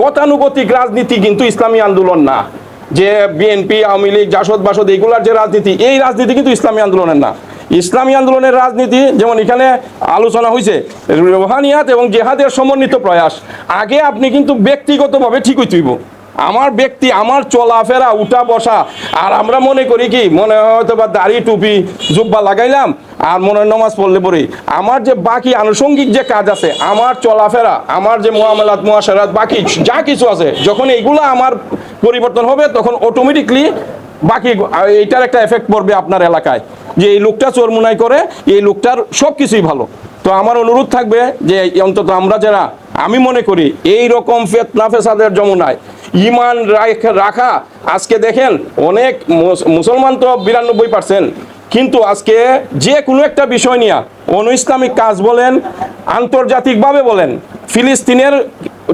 গতানুগতিক রাজনীতি কিন্তু ইসলামী আন্দোলন না। যে বিএনপি, আওয়ামী লীগ, জাসদ বাসদ এগুলার যে রাজনীতি, এই রাজনীতি কিন্তু ইসলামী আন্দোলনের না। ইসলামী আন্দোলনের রাজনীতি, যেমন এখানে আলোচনা হয়েছে রোহানিয়াত এবং জেহাদের সমন্বিত প্রয়াস, আগে আপনি কিন্তু ব্যক্তিগতভাবে ঠিক হইতেইব আমার ব্যক্তি, আমার চলাফেরা, উঠা বসা, আর আমরা মনে করি কি, মনে হয়তো বা দাড়ি, টুপি, জুব্বা লাগাইলাম, আর মনে নমাজ পড়লে পড়ি। আমার যে বাকি আনুষঙ্গিক যে কাজ আছে, আমার চলাফেরা, আমার যে মোয়ামেলাত, মোয়াশেরাত, বাকি যা কিছু আছে, যখন এইগুলো আমার পরিবর্তন হবে, তখন অটোমেটিকলি বাকি এইটার একটা এফেক্ট পড়বে আপনার এলাকায়। যে এই লোকটা চোরমুনাই করে, এই লোকটার সব কিছুই ভালো। তো আমার অনুরোধ থাকবে যে অন্তত আমরা যারা, আমি মনে করি, এই রকম ফেতনা ফেসাদের যমুনায় ইমান রাখা আজকে দেখেন অনেক মুসলমান তো বিরানব্বই পার্সেন্ট কিন্তু আজকে যে কোনো একটা বিষয় নিয়ে অনু ইসলামিক কাজ বলেন, আন্তর্জাতিকভাবে বলেন, ফিলিস্তিনের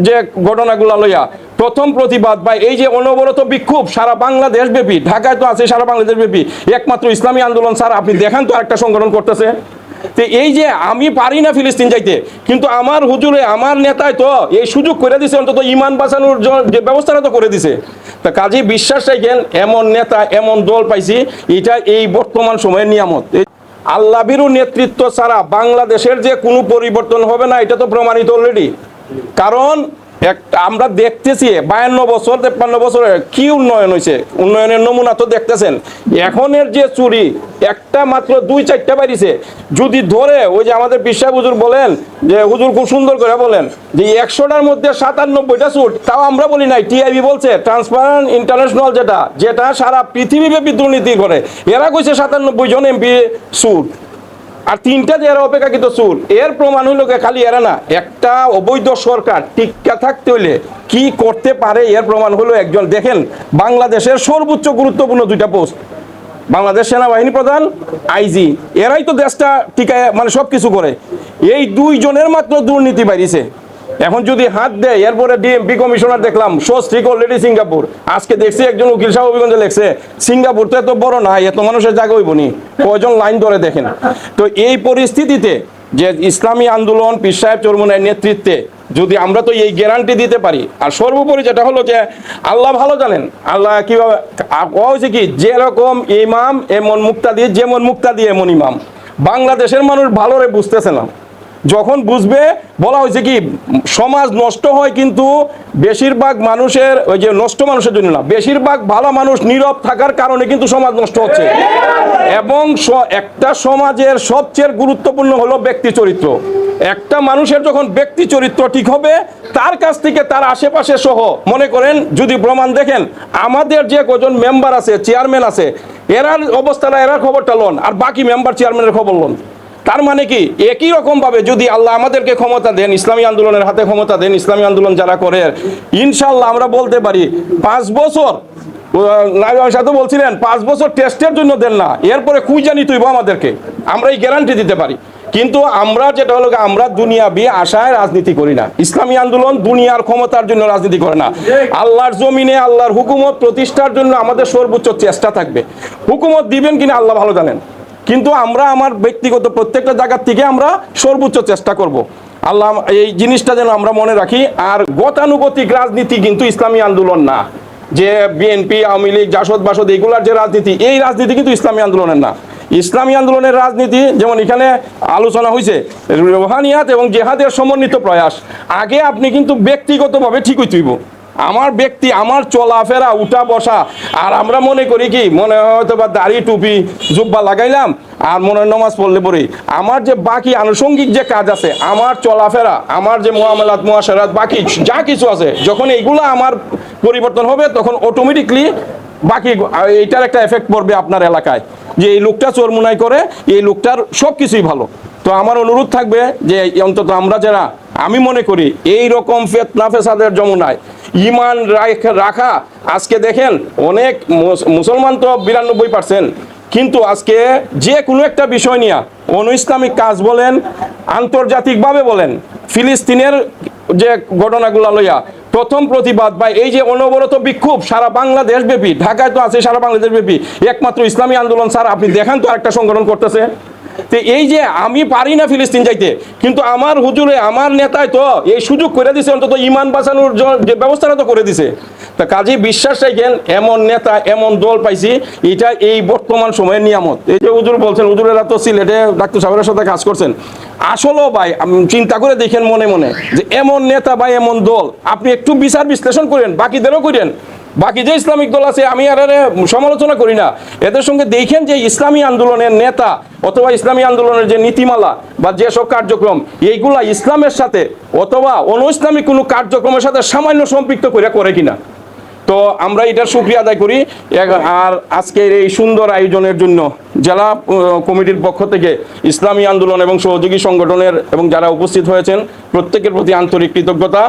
যে ঘটনাগুলো লইয়া প্রথম প্রতিবাদ বা এই যে অনবরত বিক্ষোভ সারা বাংলাদেশ ব্যাপী ঢাকায় তো আছে সারা বাংলাদেশ ব্যাপী একমাত্র ইসলামী আন্দোলন স্যার আপনি দেখান তো একটা সংগঠন করতেছে। তো এই যে আমি পারি না ফিলিস্তিন যাইতে, কিন্তু আমার হুজুরে, আমার নেতায় তো এই সুযোগ করে দিছে, অন্তত ইমান বাঁচানোর যে ব্যবস্থাটা তো করে দিছে। তা কাজে বিশ্বাস রাখেন, এমন নেতা, এমন দল পাইছি, এটা এই বর্তমান সময়ের নিয়ামত। এই আল্লাহ বিরু নেতৃত্ব ছাড়া বাংলাদেশের যে কোনো পরিবর্তন হবে না, এটা তো প্রমাণিত অলরেডি কারণ একটা আমরা দেখতেছি, বায়ান্ন বছর, তেপ্পান্ন বছরে কি উন্নয়ন হয়েছে? উন্নয়নের নমুনা তো দেখতেছেন। এখনের যে চুরি, একটা মাত্র দুই চারটা বাড়িছে। যদি ধরে ওই যে আমাদের বিশ্বাস হুজুর বলেন, যে হুজুর খুব সুন্দর করে বলেন, যে একশোটার মধ্যে সাতানব্বইটা সুট তাও আমরা বলি নাই, টিআইবি বলছে ট্রান্সপারেন্ট ইন্টারন্যাশনাল যেটা যেটা সারা পৃথিবীব্যাপী দুর্নীতি করে। এরা কইছে সাতানব্বই জন এমপি সুট আর তিনটা যে এরা অপেক্ষাকৃত চুল, এর প্রমাণ হইল খালি এরা না, একটা অবৈধ সরকার টিকা থাকতে হইলে কি করতে পারে এর প্রমাণ হলো একজন। দেখেন, বাংলাদেশের সর্বোচ্চ গুরুত্বপূর্ণ দুইটা পোস্ট। বাংলাদেশ সেনাবাহিনী প্রধান, আইজি, এরাই তো দেশটা টিকায় মানে সব কিছু করে। এই দুইজনের মাত্র দুর্নীতি বাড়িছে। এখন যদি হাত দেয়, এরপরে ডিএমপি কমিশনার দেখলাম, সস্ত্রিক অলরেডি সিঙ্গাপুর। আজকে দেখছি একজন উকিল সাহেব অভিগঞ্জে লেখছে, সিঙ্গাপুর তো এত বড় না, এত মানুষের জায়গা হইব নি। কয়জন লাইন ধরে দেখেন তো এই পরিস্থিতিতে যে ইসলামী আন্দোলন, পীর সাহেব চরমুনের নেতৃত্বে, যদি আমরা তো এই গ্যারান্টি দিতে পারি, আর সর্বোপরি যেটা হলো যে, আল্লাহ ভালো জানেন, আল্লাহ কীভাবে হয়েছে কি, যেরকম ইমাম, এমন মুক্তা দিয়ে যেমন মুক্তা দিয়ে এমন ইমাম। বাংলাদেশের মানুষ ভালোরে বুঝতেছে না। যখন বুঝবে, বলা হয়েছে কি, সমাজ নষ্ট হয় কিন্তু বেশিরভাগ মানুষের, ওই যে নষ্ট মানুষের জন্য না, বেশিরভাগ ভালো মানুষ নীরব থাকার কারণে কিন্তু সমাজ নষ্ট হচ্ছে। এবং একটা সমাজের সবচেয়ে গুরুত্বপূর্ণ হলো ব্যক্তি চরিত্র। একটা মানুষের যখন ব্যক্তি চরিত্র ঠিক হবে, তার কাছ থেকে তার আশেপাশে সহ, মনে করেন, যদি প্রমাণ দেখেন, আমাদের যে কজন মেম্বার আছে চেয়ারম্যান আছে, এরার অবস্থাটা, এরার খবরটা লন, আর বাকি মেম্বার চেয়ারম্যানের খবর লন। তার মানে কি? একই রকম ভাবে যদি আল্লাহ আমাদেরকে ক্ষমতা দেন, ইসলামী আন্দোলনের হাতে ক্ষমতা দেন, ইসলামী আন্দোলন যারা করে ইনশাল্লাহ আমরা বলতে পারি, পাঁচ বছর সাথে বলছিলেন, পাঁচ বছর টেস্টের জন্য দেন না, এরপরে কুই জানি তুইব আমাদেরকে। আমরা এই গ্যারান্টি দিতে পারি। কিন্তু আমরা যেটা হলো আমরা দুনিয়াবি আশায় রাজনীতি করি না। ইসলামী আন্দোলন দুনিয়ার ক্ষমতার জন্য রাজনীতি করে না। আল্লাহর জমিনে, আল্লাহর হুকুমত প্রতিষ্ঠার জন্য আমাদের সর্বোচ্চ চেষ্টা থাকবে। হুকুমত দিবেন কিনা আল্লাহ ভালো জানেন। কিন্তু আমরা আমার ব্যক্তিগত প্রত্যেকটা জায়গার থেকে আমরা সর্বোচ্চ চেষ্টা করব। আল্লাহ এই জিনিসটা যেন আমরা মনে রাখি। আর গতানুগতিক রাজনীতি কিন্তু ইসলামী আন্দোলন না। যে বিএনপি আওয়ামী লীগ, জাসদ বাসদ, এগুলার যে রাজনীতি, এই রাজনীতি কিন্তু ইসলামী আন্দোলনের না। ইসলামী আন্দোলনের রাজনীতি, যেমন এখানে আলোচনা হয়েছে রোহানিয়াত এবং জেহাদের সমন্বিত প্রয়াস, আগে আপনি কিন্তু ব্যক্তিগতভাবে ঠিক হইতেইব আমার ব্যক্তি, আমার চলাফেরা, উঠা বসা, আর আমরা মনে করি কি, মনে হয়তো বা দাড়ি, টুপি, জুব্বা লাগাইলাম, আর মনে নমাজ পড়লে পড়ি আমার যে বাকি আনুষঙ্গিক যে কাজ আছে, আমার চলাফেরা, আমার যে মোয়ামেলাত মোয়াশেরাত বাকি যা কিছু আছে, যখন এইগুলো আমার পরিবর্তন হবে, তখন অটোমেটিকলি বাকি, এইটার একটা এফেক্ট পড়বে আপনার এলাকায়। যে এই লোকটা চোরমুনাই করে, এই লোকটার সব কিছুই ভালো। তো আমার অনুরোধ থাকবে যে, অন্তত আমরা যারা, আমি মনে করি এই রকম ফেতনা ফেসাদের যমুনায় ইমান রাখা আজকে দেখেন, অনেক মুসলমান তো বিরানব্বই পার্সেন্ট কিন্তু আজকে যে কোনো একটা বিষয় নিয়ে অনু ইসলামিক কাজ বলেন, আন্তর্জাতিকভাবে বলেন, ফিলিস্তিনের যে ঘটনাগুলো লইয়া প্রথম প্রতিবাদ বা এই যে অনবরত বিক্ষোভ সারা বাংলাদেশ ব্যাপী ঢাকায় তো আছে সারা বাংলাদেশ ব্যাপী একমাত্র ইসলামী আন্দোলন স্যার, আপনি দেখান তো একটা সংগঠন করতেছে। তো এই যে আমি পারি না ফিলিস্তিন যাইতে, কিন্তু আমার হুজুরে, আমার নেতায় তো এই সুযোগ করে দিছে, অন্তত ইমান বাঁচানোর ব্যবস্থাটা তো করে দিছে। তা কাজে বিশ্বাস রাখেন, এমন নেতা, এমন দল পাইছি, এটা এই বর্তমান সময়ের নিয়ামত। এই যে হুজুর বলছেন, হুজুরেরা তো সিলেটে ডাক্তার সাহেবের সাথে কাজ করছেন। আসলেও ভাই চিন্তা করে দেখেন মনে মনে, যে এমন নেতা বা এমন দল, আপনি একটু বিচার বিশ্লেষণ করেন, বাকিদেরও করেন। বাকি যে ইসলামিক দল আছে, আমি আর সমালোচনা করি না। এদের সঙ্গে দেখেন যে ইসলামী আন্দোলনের নেতা অথবা ইসলামী আন্দোলনের যে নীতিমালা বা যেসব কার্যক্রম, এইগুলা ইসলামের সাথে অথবা অন ইসলামিক কোনো কার্যক্রমের সাথে সামান্য সম্পৃক্ত করে করে কিনা। তো আমরা এটার সুক্রিয়া আদায় করি। আর আজকের এই সুন্দর আয়োজনের জন্য জেলা কমিটির পক্ষ থেকে ইসলামী আন্দোলন এবং সহযোগী সংগঠনের এবং যারা উপস্থিত হয়েছেন, প্রত্যেকের প্রতি আন্তরিক কৃতজ্ঞতা।